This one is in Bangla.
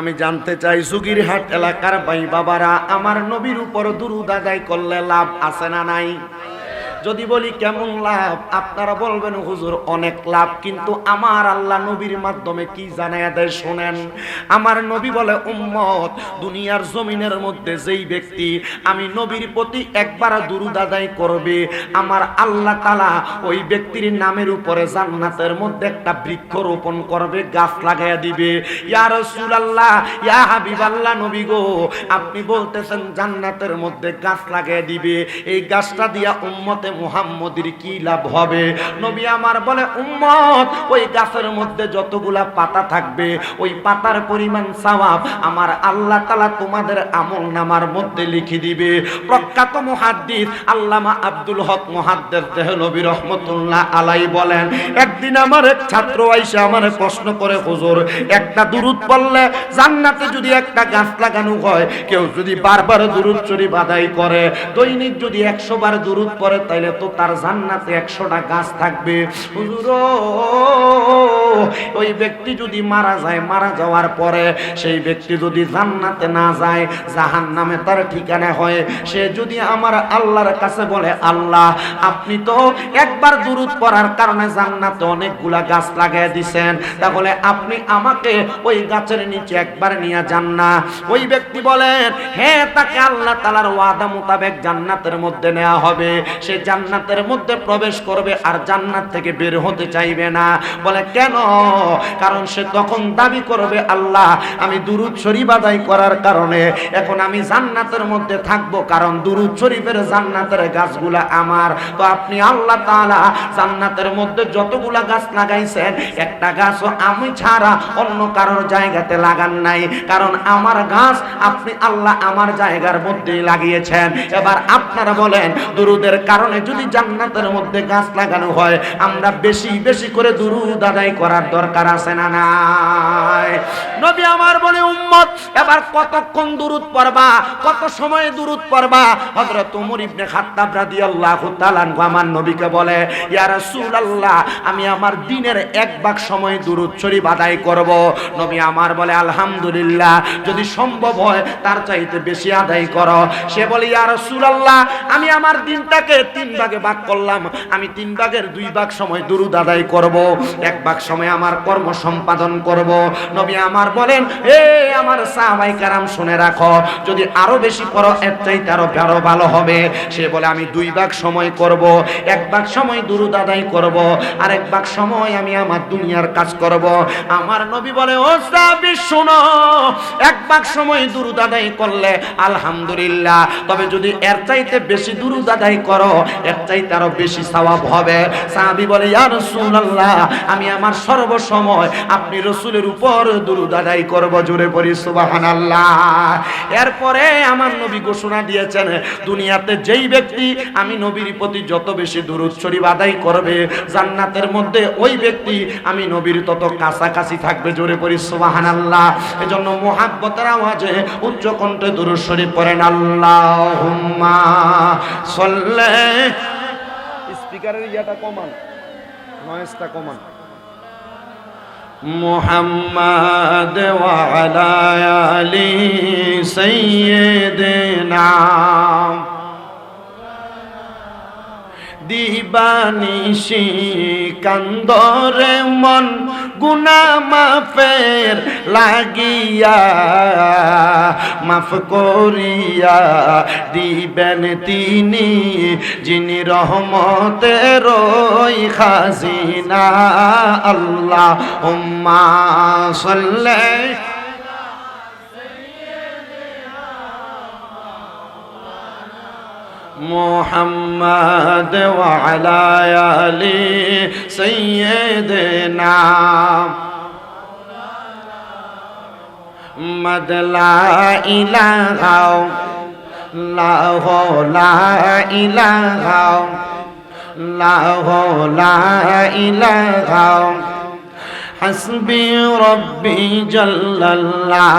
আমি জানতে চাই, সুগিরহাট এলাকার ভাই বাবারা, আমার নবীর উপর দুরুদ আদায় করলে লাভ আছে না নাই? যদি বলি কেমন লাভ, আপনারা বলবেন, হুজুর, অনেক লাভ। কিন্তু আমার আল্লাহ নবীর মাধ্যমে কি জানায় দেয় শোনেন? আমার নবী বলে, উম্মত, দুনিয়ার জমিনের মধ্যে যেই ব্যক্তি আমি নবীর প্রতি একবার দুরুদ আদায় করবে, আমার আল্লাহ তালা ওই ব্যক্তির নামের উপরে জান্নাতের মধ্যে একটা বৃক্ষ রোপণ করবে, গাছ লাগাইয়া দিবে। ইয়ার ইয়া আল্লাহ ইয়া হাবিব আল্লাহ নবী গো, আপনি বলতেছেন, জান্নাতের মধ্যে গাছ লাগাইয়া দিবে। এই গাছটা দিয়া উম্মতে মুহাম্মদের কি লাভ হবে? নবী আমার বলে, উম্মত, ওই গাছের মধ্যে যতগুলা পাতা থাকবে, ওই পাতার পরিমাণ সওয়াব আমার আল্লাহ তাআলা তোমাদের আমল নামার মধ্যে লিখে দিবে। প্রখ্যাত মুহাদ্দিস আল্লামা আব্দুল হক মুহাদ্দিস দেহলবী রহমতুল্লাহ আলাই বলেন, একদিন আমার এক ছাত্র আইসা আমার প্রশ্ন করে, হুজুর, একটা দুরুদ পড়লে জান্নাতে যদি একটা গাছ লাগানো হয়, কেউ যদি বারবার দুরুদ চুরি আদায় করে, দৈনিক যদি একশো বার দুরুদ পড়ে তাইলে তো তার জান্নাতে একশোটা গাছ থাকবে। হুজুর! ওই ব্যক্তি যদি মারা যায়, মারা যাওয়ার পরে সেই ব্যক্তি যদি জান্নাতে না যায় জাহান নামে তার ঠিকানা হয়। সে যদি আমার আল্লাহর কাছে বলে, আল্লাহ, আপনি তো একবার দুরুদ পড়ার কারণে জান্নাতে অনেকগুলা গাছ লাগাই দিছেন। তাহলে আপনি আমাকে ওই গাছের নিচে একবার নিয়ে যান না। ওই ব্যক্তি বলেন হ্যাঁ তাকে আল্লাহ তালার ওয়াদা মোতাবেক জান্নাতের মধ্যে নেওয়া হবে। সে জান্নাতের মধ্যে প্রবেশ করবে আর জান্নাত থেকে বের হতে চাইবে না। বলে, কেন? কারণ সে তখন দাবি করবে, আল্লাহ, আমি দুরুদ শরীফ আদায় করার কারণে এখন আমি জান্নাতের মধ্যে থাকব, কারণ দুরুদ শরীফের জান্নাতের গাছগুলা আমার। তো আপনি আল্লাহ তাআলা জান্নাতের মধ্যে যতগুলা গাছ লাগাইছেন, একটা গাছও আমি ছাড়া অন্য কারোর জায়গাতে লাগান নাই। কারণ আমার গাছ আপনি আল্লাহ আমার জায়গার মধ্যেই লাগিয়েছেন। এবার আপনারা বলেন, দুরুদের কারণে যদি জান্নাতের মধ্যে গাছ লাগানো হয়, আমরা বেশি বেশি করে দুরুদ আদায় দরকার আছে না নাই? নবী আমার বলে, উম্মত, এবার কতক্ষণ দুরুদ পড়বা? কত সময় দুরুদ পড়বা? হযরত ওমর ইবনে খাত্তাব রাদিয়াল্লাহু তাআলা আমার নবীকে বলে, ইয়া রাসূলুল্লাহ, আমি আমার দিনের এক ভাগ সময় দুরুদ শরীফ আদায় করব। নবী আমার বলে, আলহামদুলিল্লাহ, যদি সম্ভব হয়, তার চাইতে বেশি আদায় করো। সে বলে, ইয়া রাসূলুল্লাহ, আমি আমার দিনটাকে তিন ভাগে ভাগ করলাম। আমি তিন ভাগের দুই ভাগ সময় দুরুদ আদায় করব। এক ভাগ সময় আমার কর্ম সম্পাদন করব। নবী আমার বলেন হে আমার সাহাবাই কারাম, শুনে রাখো, যদি আরও বেশি করো, এর চাইতে আরও আরও ভালো হবে। সে বলে, আমি দুই ভাগ সময় করব, এক ভাগ সময় দুরুদ আদায় করব আর এক ভাগ সময় আমি আমার দুনিয়ার কাজ করব। আমার নবী বলে, ও সাহাবী, শোনো, এক ভাগ সময় দুরুদ আদায় করলে আলহামদুলিল্লাহ, তবে যদি এর চাইতে বেশি দুরুদ আদায় করো, এর চাইতে আরও বেশি সওয়াব হবে। সাহাবী বলে, ইয়া রাসূলুল্লাহ, আমি আমার সর্বসময় আপনি রসুলের উপর দুরুদ আদায় করব জোরে পড়ি সুবহানাল্লাহ। এরপরে আমার নবী ঘোষণা দিয়েছেন, দুনিয়াতে যেই ব্যক্তি, আমি নবীর প্রতি যত বেশি দুরুদ শরীফ আদায় করবে, জান্নাতের মধ্যে ওই ব্যক্তি, আমি নবীর তত কাছাকাছি থাকবে জোরে পড়ি সুবহানাল্লাহ। এজন্য মুহাব্বতের আওয়াজে উচ্চ কণ্ঠে দুরুদ শরীফ পড়েন, আল্লাহুম্মা সাল্লি। স্পিকারের ইয়াটা কমান নয়েজটা কমান। محمد وعلى آل سيدنا দিবানিশি কান্দরে মন গুনা মাফের লাগিয়া মাফ করিয়া দিবেন তিনি যিনি রহমতের ওই খাজিনা আল্লাহ উম্মা সাল্লাল্লাহু محمد وعلى آل سيدنا মদলা ইলাহাও লাহো লা ইলাহাও লাহো লা ইলাহাও হাসবি রব্বি জল্লাল্লাহ